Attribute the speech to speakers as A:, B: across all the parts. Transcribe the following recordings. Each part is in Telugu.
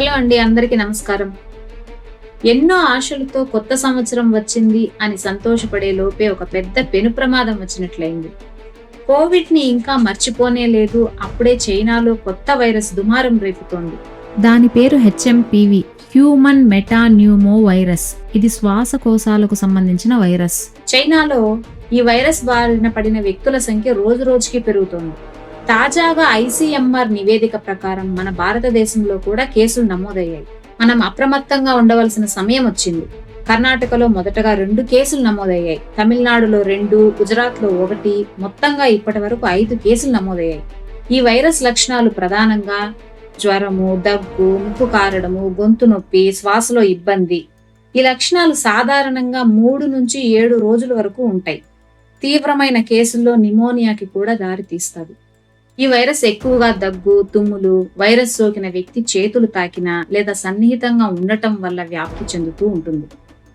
A: హలో అండి అందరికీ నమస్కారం. ఎన్నో ఆశలతో కొత్త సంవత్సరం వచ్చింది అని సంతోషపడే లోపే ఒక పెద్ద పెను ప్రమాదం వచ్చినట్లయింది. కోవిడ్ని ఇంకా మర్చిపోనే లేదు అప్పుడే చైనాలో కొత్త వైరస్ దుమారం రేపుతోంది.
B: దాని పేరు హెచ్ఎంపివి హ్యూమన్ మెటాన్యూమో వైరస్ ఇది శ్వాసకోశాలకు సంబంధించిన వైరస్.
A: చైనాలో ఈ వైరస్ బారిన పడిన వ్యక్తుల సంఖ్య రోజు రోజుకి పెరుగుతోంది. తాజాగా ఐసీఎంఆర్ నివేదిక ప్రకారం మన భారతదేశంలో కూడా కేసులు నమోదయ్యాయి. మనం అప్రమత్తంగా ఉండవలసిన సమయం వచ్చింది. కర్ణాటకలో మొదటగా రెండు కేసులు నమోదయ్యాయి. తమిళనాడులో రెండు గుజరాత్లో ఒకటి మొత్తంగా ఇప్పటి వరకు ఐదు కేసులు నమోదయ్యాయి. ఈ వైరస్ లక్షణాలు ప్రధానంగా జ్వరము దగ్గు ముక్కు కారడము గొంతు నొప్పి శ్వాసలో ఇబ్బంది. ఈ లక్షణాలు సాధారణంగా మూడు నుంచి ఏడు రోజుల వరకు ఉంటాయి. తీవ్రమైన కేసుల్లో నిమోనియాకి కూడా దారితీస్తుంది ఈ వైరస్ ఎక్కువగా దగ్గు తుమ్ములు వైరస్ సోకిన వ్యక్తి చేతులు తాకిన లేదా సన్నిహితంగా ఉండటం వల్ల వ్యాప్తి చెందుతూ ఉంటుంది.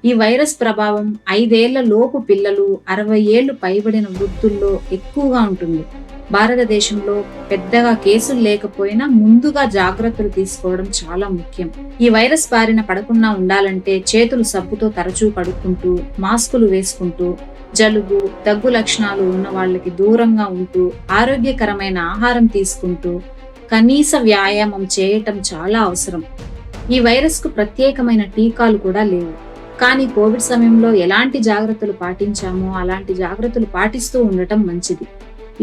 A: ఈ వైరస్ ప్రభావం ఐదేళ్ళ లోపు పిల్లలు అరవై ఏళ్ళు పైబడిన వృద్ధుల్లో ఎక్కువగా ఉంటుంది. భారతదేశంలో పెద్దగా కేసులు లేకపోయినా ముందుగా జాగ్రత్తలు తీసుకోవడం చాలా ముఖ్యం. ఈ వైరస్ బారిన పడకుండా ఉండాలంటే చేతులు సబ్బుతో తరచూ కడుక్కుంటూ మాస్కులు వేసుకుంటూ జలుబు దగ్గు లక్షణాలు ఉన్న వాళ్ళకి దూరంగా ఉంటూ ఆరోగ్యకరమైన ఆహారం తీసుకుంటూ కనీస వ్యాయామం చేయటం చాలా అవసరం. ఈ వైరస్కు ప్రత్యేకమైన టీకాలు కూడా లేవు. కానీ కోవిడ్ సమయంలో ఎలాంటి జాగ్రత్తలు పాటించామో అలాంటి జాగ్రత్తలు పాటిస్తూ ఉండటం మంచిది.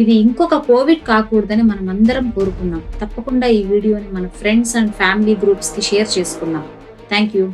A: ఇది ఇంకొక కోవిడ్ కాకూడదని మనం అందరం కోరుకున్నాం. తప్పకుండా ఈ వీడియోని మన ఫ్రెండ్స్ అండ్ ఫ్యామిలీ గ్రూప్స్కి షేర్ చేసుకున్నాం థ్యాంక్ యూ